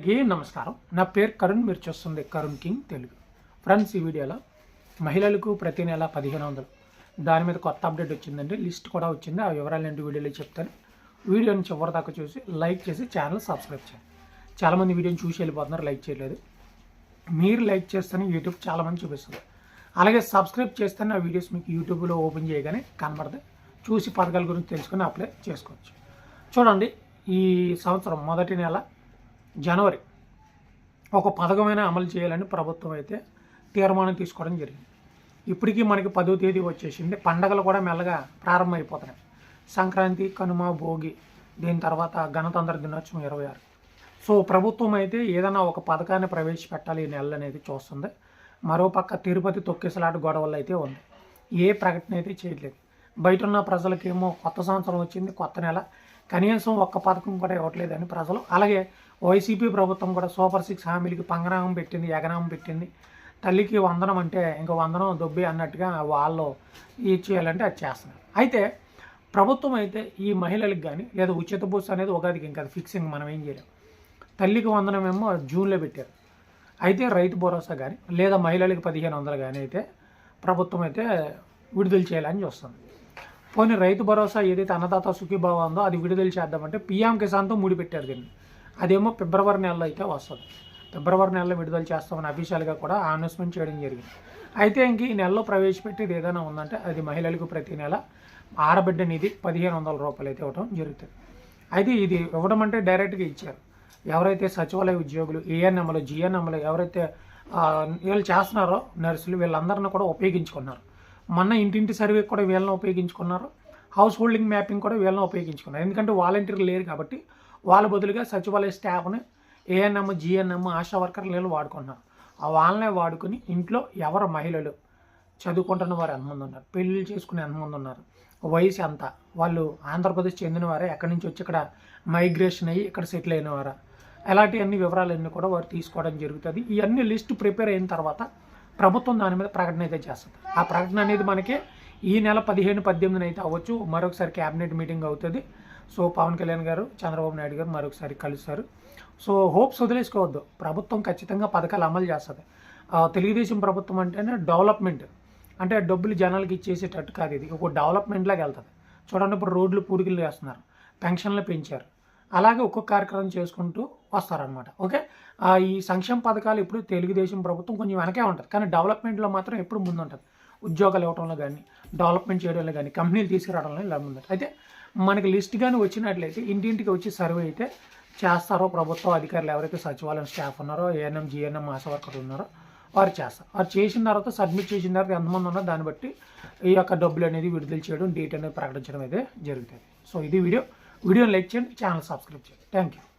అందరికీ నమస్కారం. నా పేరు కరుణ్ మీరు చూస్తుంది కరుణ్ కింగ్ తెలుగు. ఫ్రెండ్స్ ఈ వీడియోలో మహిళలకు ప్రతి నెల పదిహేను వందలు. దాని మీద కొత్త అప్డేట్ వచ్చిందండి లిస్ట్ కూడా వచ్చింది. ఆ వివరాలు ఏంటి వీడియోలో చెప్తాను. వీడియోని చివరి దాకా చూసి లైక్ చేసి ఛానల్ సబ్స్క్రైబ్ చేయండి. చాలామంది వీడియోని చూసి వెళ్ళిపోతున్నారు లైక్ చేయలేదు. మీరు లైక్ చేస్తేనే యూట్యూబ్ చాలామంది చూపిస్తుంది. అలాగే సబ్స్క్రైబ్ చేస్తేనే ఆ వీడియోస్ మీకు యూట్యూబ్లో ఓపెన్ చేయగానే కనబడతాయి. చూసి పథకాల గురించి తెలుసుకొని అప్లై చేసుకోవచ్చు. చూడండి ఈ సంవత్సరం మొదటి నెల జనవరి ఒక పథకమైన అమలు చేయాలని ప్రభుత్వం అయితే తీర్మానం తీసుకోవడం జరిగింది. ఇప్పటికీ మనకి పదో తేదీ వచ్చేసింది. పండగలు కూడా మెల్లగా ప్రారంభమైపోతున్నాయి. సంక్రాంతి కనుమ భోగి దీని తర్వాత గణతంత్ర దినోత్సవం ఇరవై ఆరు. సో ప్రభుత్వం అయితే ఏదైనా ఒక పథకాన్ని ప్రవేశపెట్టాలి ఈ నెల అనేది చూస్తుంది. మరోపక్క తిరుపతి తొక్కిసలాట గొడవలు అయితే ఉంది. ఏ ప్రకటన అయితే చేయట్లేదు. బయట ఉన్న ప్రజలకేమో కొత్త సంవత్సరం వచ్చింది కొత్త నెల. కనీసం ఒక్క పథకం కూడా ఇవ్వట్లేదని ప్రజలు అలాగే వైసీపీ ప్రభుత్వం కూడా సూపర్ సిక్స్ హామీలకి పంగనామం పెట్టింది ఎగనామం పెట్టింది. తల్లికి వందనం అంటే ఇంకా వందనం దొబ్బి అన్నట్టుగా వాళ్ళు ఇది చేయాలంటే అది చేస్తున్నారు. అయితే ప్రభుత్వం అయితే ఈ మహిళలకు కానీ లేదా ఉచిత బూస్ అనేది ఉగాదికి ఇంకా ఫిక్సింగ్ మనం ఏం చేయలేం. తల్లికి వందనమేమో జూన్లో పెట్టారు. అయితే రైతు భరోసా కానీ లేదా మహిళలకు పదిహేను వందలు కానీ అయితే ప్రభుత్వం అయితే విడుదల చేయాలని చూస్తుంది. పోనీ రైతు భరోసా ఏదైతే అన్నదాత సుఖీభావ ఉందో అది విడుదల చేద్దామంటే పిఎం కిసాన్తో ముడిపెట్టారు దీన్ని. అదేమో ఫిబ్రవరి నెలలో అయితే వస్తుంది. ఫిబ్రవరి నెలలో విడుదల చేస్తామని అఫీషియల్గా కూడా అనౌన్స్మెంట్ చేయడం జరిగింది. అయితే ఇంక ఈ నెలలో ప్రవేశపెట్టేది ఏదైనా ఉందంటే అది మహిళలకు ప్రతి నెల ఆరబిడ్డ నిధి పదిహేను వందల రూపాయలు అయితే ఇవ్వడం జరుగుతుంది. అయితే ఇది ఇవ్వడం అంటే డైరెక్ట్గా ఇచ్చారు. ఎవరైతే సచివాలయ ఉద్యోగులు ఏఎన్ఎంలు జిఎన్ఎంలు ఎవరైతే వీళ్ళు చేస్తున్నారో నర్సులు వీళ్ళందరిని కూడా ఉపయోగించుకున్నారు. మొన్న ఇంటింటి సర్వే కూడా వీళ్ళని ఉపయోగించుకున్నారు. హౌస్ హోల్డింగ్ మ్యాపింగ్ కూడా వీళ్ళని ఉపయోగించుకున్నారు. ఎందుకంటే వాలంటీర్లు లేరు కాబట్టి వాళ్ళ బదులుగా సచివాలయ స్టాఫ్ని ఏఎన్ఎం జిఎన్ఎం ఆశా వర్కర్లు వీళ్ళు వాడుకున్నారు ఆ వాళ్ళనే వాడుకుని ఇంట్లో ఎవరు మహిళలు చదువుకుంటున్న వారు ఎంతమంది ఉన్నారు? పెళ్ళిళ్ళు చేసుకునే ఎంతమంది ఉన్నారు? వయసు ఎంత? వాళ్ళు ఆంధ్రప్రదేశ్ చెందిన వారే ఎక్కడి నుంచి వచ్చి ఇక్కడ మైగ్రేషన్ అయ్యి ఇక్కడ సెటిల్ అయిన వారా? ఎలాంటి అన్ని వివరాలన్నీ కూడా వారు తీసుకోవడం జరుగుతుంది. ఇవన్నీ లిస్ట్ ప్రిపేర్ అయిన తర్వాత ప్రభుత్వం దాని మీద ప్రకటన అయితే చేస్తుంది. ఆ ప్రకటన అనేది మనకి ఈ నెల పదిహేను పద్దెనిమిదిన అయితే అవ్వచ్చు. మరొకసారి క్యాబినెట్ మీటింగ్ అవుతుంది. సో పవన్ కళ్యాణ్ గారు చంద్రబాబు నాయుడు గారు మరొకసారి కలుస్తారు. సో హోప్స్ వదిలేసుకోవద్దు. ప్రభుత్వం ఖచ్చితంగా పథకాలు అమలు చేస్తుంది. తెలుగుదేశం ప్రభుత్వం అంటేనే డెవలప్మెంట్. అంటే డబ్బులు జనాలకి ఇచ్చేసేటట్టు కాదు ఇది. ఒక డెవలప్మెంట్ లాగా వెళ్తుంది. చూడండి ఇప్పుడు రోడ్లు పూడికలు వేస్తున్నారు. పెన్షన్లు పెంచారు. అలాగే ఒక్కొక్క కార్యక్రమం చేసుకుంటూ వస్తారనమాట ఓకే? ఈ సంక్షేమ పథకాలు ఇప్పుడు తెలుగుదేశం ప్రభుత్వం కొంచెం వెనకే ఉంటుంది. కానీ డెవలప్మెంట్లో మాత్రం ఎప్పుడు ముందు ఉంటుంది ఉద్యోగాలు ఇవ్వడంలో కానీ డెవలప్మెంట్ చేయడంలో కానీ కంపెనీలు తీసుకురావడంలో ఇలా ముందు అయితే మనకి లిస్ట్ కానీ వచ్చినట్లయితే ఇంటింటికి వచ్చి సర్వే అయితే చేస్తారో ప్రభుత్వ అధికారులు ఎవరైతే సచివాలయం స్టాఫ్ ఉన్నారో ఏఎన్ఎం జిఎన్ఎం ఆశా వర్కర్లు ఉన్నారో వారు చేస్తారు. వారు చేసిన తర్వాత సబ్మిట్ చేసిన తర్వాత ఎంతమంది ఉన్నారో దాన్ని బట్టి ఈ యొక్క డబ్బులు అనేది విడుదల చేయడం డేట్ అనేది ప్రకటించడం అయితే జరుగుతుంది. సో ఇది వీడియో. వీడియోని లైక్ చేయండి ఛానల్ సబ్స్క్రైబ్ చేయండి. Thank you